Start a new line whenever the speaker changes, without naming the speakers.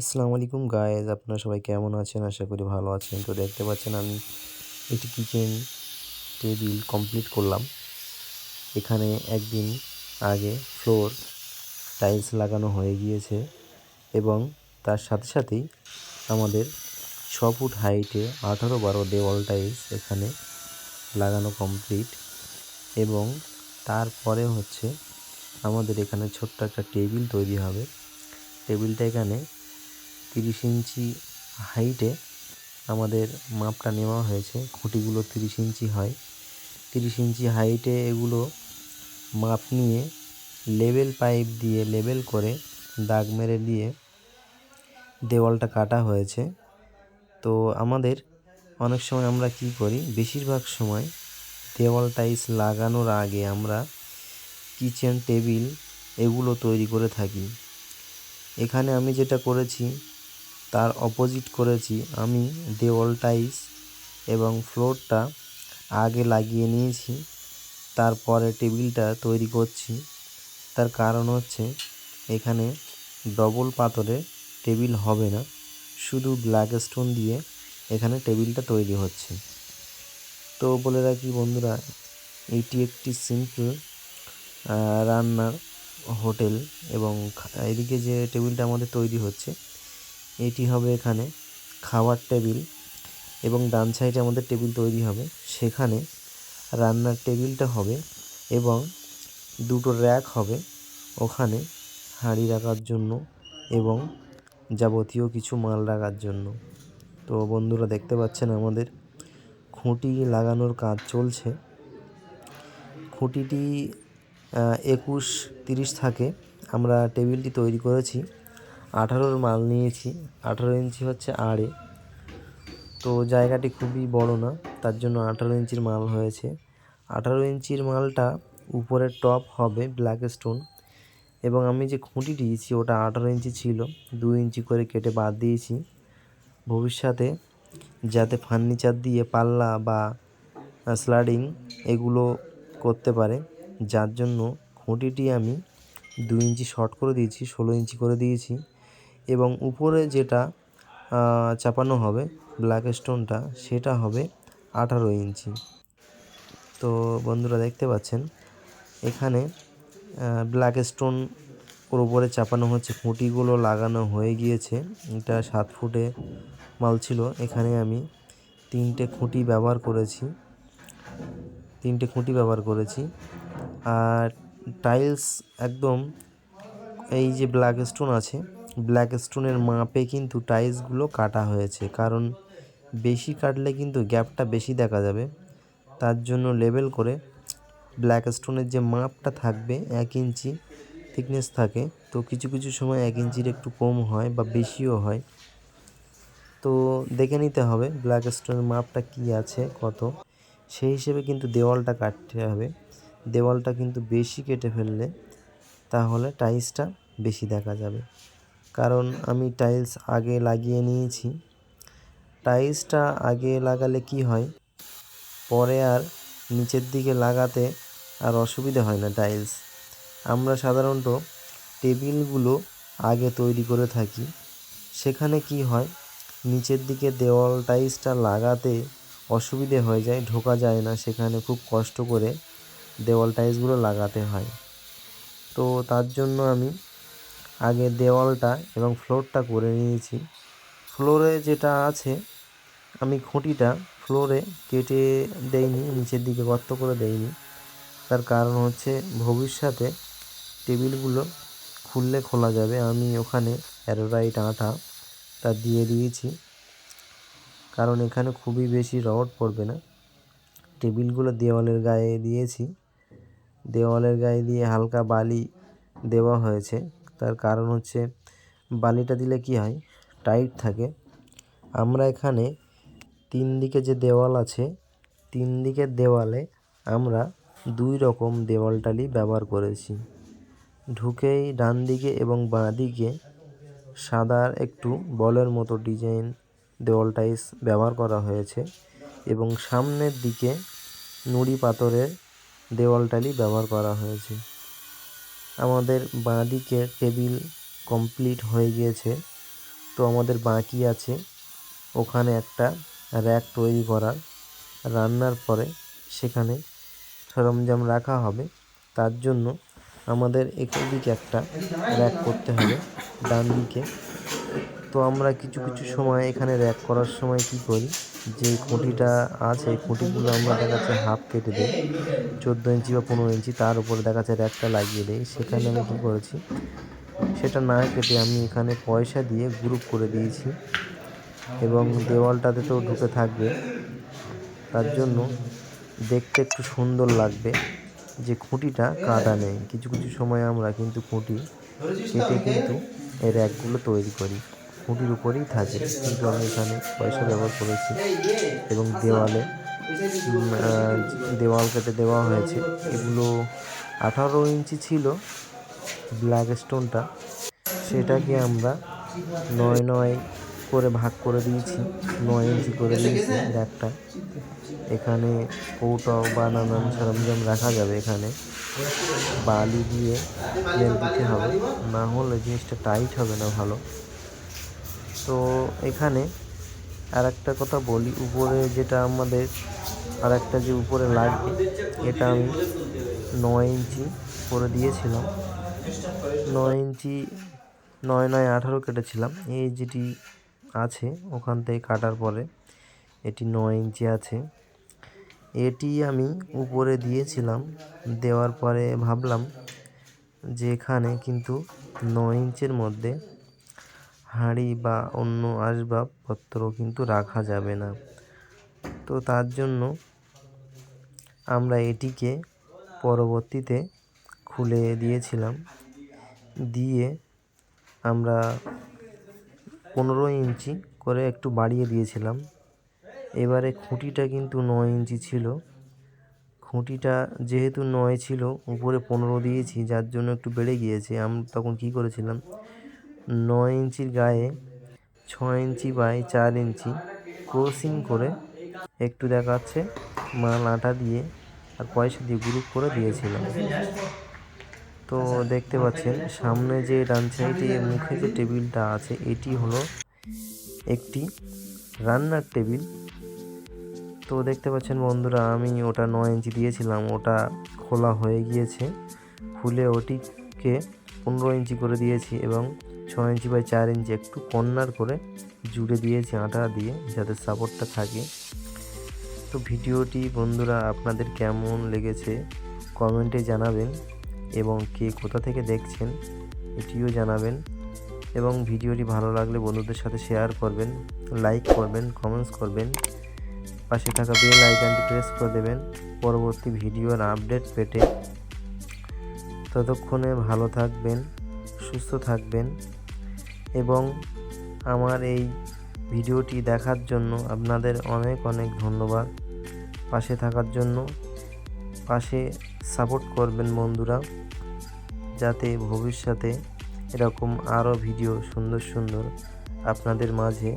আসসালামু আলাইকুম গায়েজ আপনারা সবাই কেমন আছেন? আশা করি ভালো আছেন। তো দেখতে পাচ্ছেন আমি একটি কিচেন টেবিল কমপ্লিট করলাম। এখানে একদিন আগে ফ্লোর টাইলস লাগানো হয়ে গিয়েছে এবং তার সাথে সাথেই আমাদের ছ ফুট হাইটে আঠারো বারো দেওয়াল টাইলস এখানে লাগানো কমপ্লিট এবং তারপরে হচ্ছে আমাদের এখানে ছোট্ট একটা টেবিল তৈরি হবে। টেবিলটা এখানে তিরিশ ইঞ্চি হাইটে আমাদের মাপটা নেওয়া হয়েছে। খুঁটিগুলো তিরিশ ইঞ্চি হয়। তিরিশ ইঞ্চি হাইটে এগুলো মাপ নিয়ে লেবেল পাইপ দিয়ে লেবেল করে দাগ মেরে দিয়ে দেওয়ালটা কাটা হয়েছে। তো আমাদের অনেক সময় আমরা কি করি, বেশিরভাগ সময় দেওয়াল টাইলস লাগানোর আগে আমরা কিচেন টেবিল এগুলো তৈরি করে থাকি। এখানে আমি যেটা করেছি তার অপোজিট করেছি। আমি দেওয়াল টাইলস এবং ফ্লোরটা আগে লাগিয়ে নিয়েছি, তারপরে টেবিলটা তৈরি করছি। তার কারণ হচ্ছে, এখানে ডবল পাথরে টেবিল হবে না, শুধু ব্ল্যাক স্টোন দিয়ে এখানে টেবিলটা তৈরি হচ্ছে। তো বলে রাখি বন্ধুরা, এটি একটি সিম্পল রান্নার হোটেল এবং এদিকে যে টেবিলটা আমাদের তৈরি হচ্ছে এটি হবে এখানে খাওয়ার টেবিল এবং ডান সাইডে আমাদের টেবিল তৈরি হবে। সেখানে রান্নার টেবিলটা হবে এবং দুটো র্যাক হবে। ওখানে হাঁড়ি রাখার জন্য এবং যাবতীয় কিছু মাল রাখার জন্য। তো বন্ধুরা, দেখতে পাচ্ছেন আমাদের খুঁটি লাগানোর কাজ চলছে। খুঁটিটি একুশ তিরিশ থাকে। আমরা টেবিলটি তৈরি করেছি। আঠারোর মাল নিয়েছি। আঠারো ইঞ্চি হচ্ছে আড়ে। তো জায়গাটি খুবই বড় না, তার জন্য আঠারো ইঞ্চির মাল হয়েছে। আঠারো ইঞ্চির মালটা উপরের টপ হবে ব্ল্যাক স্টোন এবং আমি যে খুঁটি দিয়েছি ওটা আঠারো ইঞ্চি ছিল দু ইঞ্চি করে কেটে বাদ দিয়েছি। ভবিষ্যতে যাতে ফার্নিচার দিয়ে পাল্লা বা স্লাডিং এগুলো করতে পারে, যার জন্য খুঁটিটি আমি দু ইঞ্চি শর্ট করে দিয়েছি, ষোলো ইঞ্চি করে দিয়েছি। এবং উপরে যেটা চাপানো হবে ব্ল্যাক স্টোনটা সেটা হবে আঠারো ইঞ্চি। তো বন্ধুরা দেখতে পাচ্ছেন, এখানে ব্ল্যাক স্টোন ওর উপরে চাপানো হচ্ছে। খুঁটিগুলো লাগানো হয়ে গিয়েছে। এটা সাত ফুটে মাল ছিল। এখানে আমি তিনটে খুঁটি ব্যবহার করেছি। তিনটে খুঁটি ব্যবহার করেছি। আর টাইলস একদম এই যে ব্ল্যাক স্টোন আছে ব্ল্যাক স্টোনের মাপে কিন্তু টাইলসগুলো কাটা হয়েছে, কারণ বেশি কাটলে কিন্তু গ্যাপটা বেশি দেখা যাবে। তার জন্য লেবেল করে ব্ল্যাক স্টোনের যে মাপটা থাকবে, এক ইঞ্চি থিকনেস থাকে, তো কিছু কিছু সময় এক ইঞ্চির একটু কম হয় বা বেশিও হয়। তো দেখে নিতে হবে ব্ল্যাক স্টোনের মাপটা কি আছে, কত। সেই হিসেবে কিন্তু দেওয়ালটা কাটতে হবে। দেওয়ালটা কিন্তু বেশি কেটে ফেললে তাহলে টাইসটা বেশি দেখা যাবে। কারণ আমি টাইলস আগে লাগিয়ে নিয়েছি। টাইলসটা আগে লাগালে কি হয়? পরে আর নিচের দিকে লাগাতে আর অসুবিধা হয় না টাইলস আমরা সাধারণত টেবিলগুলো আগে তৈরি করে থাকি। সেখানে কি হয়? নিচের দিকে দেওয়াল টাইলসটা লাগাতে অসুবিধে হয়ে যায়, ঢোকা যায় না। সেখানে খুব কষ্ট করে দেওয়াল টাইলসগুলো লাগাতে হয়। তো তার জন্য আমি আগে দেওয়ালটা এবং ফ্লোরটা করে নিয়েছি। ফ্লোরে যেটা আছে, আমি খুঁটিটা ফ্লোরে কেটে দেইনি, নিচের দিকে গর্ত করে দেইনি। তার কারণ হচ্ছে ভবিষ্যতে টেবিলগুলো খুললে খোলা যাবে। আমি ওখানে অ্যারোরাইট আঠাটা দিয়ে দিয়েছি। কারণ এখানে খুবই বেশি রড পড়বে না। টেবিলগুলো দেওয়ালের গায়ে দিয়েছি। দেওয়ালের গায়ে দিয়ে হালকা বালি দেওয়া হয়েছে। তার কারণ হচ্ছে বালিটা দিলে কি হয়? টাইট থাকে। আমরা এখানে তিন দিকে যে দেওয়াল আছে, তিন দিকের দেওয়ালে আমরা দুই রকম দেওয়াল টালি ব্যবহার করেছি। ঢুকেই ডান দিকে এবং বাঁ দিকে সাদার একটু বলের মতো ডিজাইন দেওয়াল টাইস ব্যবহার করা হয়েছে এবং সামনের দিকে নুড়ি পাথরের দেওয়াল টালি ব্যবহার করা হয়েছে। আমাদের বাঁ দিকের টেবিল কমপ্লিট হয়ে গিয়েছে। তো আমাদের বাকি আছে। ওখানে একটা র্যাক তৈরি করার। রান্নার পরে সেখানে সরঞ্জাম রাখা হবে। তার জন্য আমাদের একদিকে একটা র্যাক করতে হবে। ডান দিকে তো আমরা কিছু কিছু সময় এখানে র্যাক করার সময় কী করি? যে খুঁটিটা আছে খুঁটিগুলো আমরা দেখা যাচ্ছে হাফ কেটে দিই। চোদ্দ ইঞ্চি বা পনেরো ইঞ্চি তার উপরে দেখা যাচ্ছে র্যাকটা লাগিয়ে দিই। সেখানে আমি কী করেছি? সেটা না কেটে আমি এখানে পয়সা দিয়ে গ্রুপ করে দিয়েছি। এবং দেওয়ালটাতে তো ঢুকে থাকবে। তার জন্য দেখতে একটু সুন্দর লাগবে যে খুঁটিটা কাটা নেই। কিছু কিছু সময় আমরা কিন্তু খুঁটি কেটে কিন্তু এই র্যাকগুলো তৈরি করি। খুঁটির উপরেই থাকে। কিন্তু আমি এখানে পয়সা ব্যবহার করেছি এবং দেওয়ালে দেওয়াল কেটে দেওয়া হয়েছে। এগুলো আঠারো ইঞ্চি ছিল, ব্ল্যাক স্টোনটা। সেটাকে আমরা নয় নয় করে ভাগ করে দিয়েছি, নয় ইঞ্চি করে দিয়েছি র্যাকটা এখানে কৌটাও বা নানান সরঞ্জাম রাখা যাবে এখানে। বালি দিয়ে দিতে হবে, না হলে জিনিসটা টাইট হবে না ভালো। তো এখানে আর একটা কথা বলি, উপরে যেটা আমাদের আর একটা যে উপরে লাগবে, এটা আমি নয় ইঞ্চি করে দিয়েছিলাম। নয় ইঞ্চি, নয় নয় আঠারো কেটেছিলাম। এই যেটি আছে ওখান থেকে কাটার পরে এটি নয় ইঞ্চি আছে। এটি আমি উপরে দিয়েছিলাম, দেওয়ার পরে ভাবলাম যে এখানে কিন্তু নয় ইঞ্চের মধ্যে হাঁড়ি বা অন্য আসবাবপত্র কিন্তু রাখা যাবে না। তো তার জন্য আমরা এটিকে পরবর্তীতে খুলে দিয়েছিলাম। দিয়ে আমরা পনেরো ইঞ্চি করে একটু বাড়িয়ে দিয়েছিলাম। এবারে খুঁটিটা কিন্তু নয় ইঞ্চি ছিল। খুঁটিটা যেহেতু নয় ছিল, উপরে পনেরো দিয়েছি, যার জন্য একটু বেড়ে গিয়েছে। আমি তখন কী করেছিলাম নয় ইঞ্চির গায়ে, ছয় ইঞ্চি বাই চার ইঞ্চি। ক্রসিং করে একটু দেখাচ্ছে, মাল আটা দিয়ে আর পয়সা দিয়ে গ্রুপ করে দিয়েছিলাম তো দেখতে পাচ্ছেন, সামনে যে ডান সাইডে মুখে যে টেবিলটা আছে, এটি হলো একটি রান্নার টেবিল। তো দেখতে পাচ্ছেন বন্ধুরা, আমি ওটা নয় ইঞ্চি দিয়েছিলাম, ওটা খোলা হয়ে গিয়েছে। খুলে ওটিকে পনেরো ইঞ্চি করে দিয়েছি এবং ছয় ইঞ্চি বাই চার ইঞ্চি একটু কর্নার করে জুড়ে দিয়েছি আটা দিয়ে যাতে সাপোর্টটা থাকে। তো ভিডিওটি বন্ধুরা আপনাদের কেমন লেগেছে কমেন্টে জানাবেন এবং কে কোথা থেকে দেখছেন এটিও জানাবেন। এবং ভিডিওটি ভালো লাগলে বন্ধুদের সাথে শেয়ার করবেন লাইক করবেন কমেন্টস করবেন। পাশে থাকা বেল আইকনটি প্রেস করে দেবেন, পরবর্তী ভিডিওর আপডেট পেতে। ততক্ষণে ভালো থাকবেন, সুস্থ থাকবেন। এবং আমার এই ভিডিওটি দেখার জন্য আপনাদের অনেক অনেক ধন্যবাদ। পাশে থাকার জন্য পাশে সাপোর্ট করবেন বন্ধুরা, যাতে ভবিষ্যতে এরকম আরও ভিডিও সুন্দর সুন্দর আপনাদের মাঝে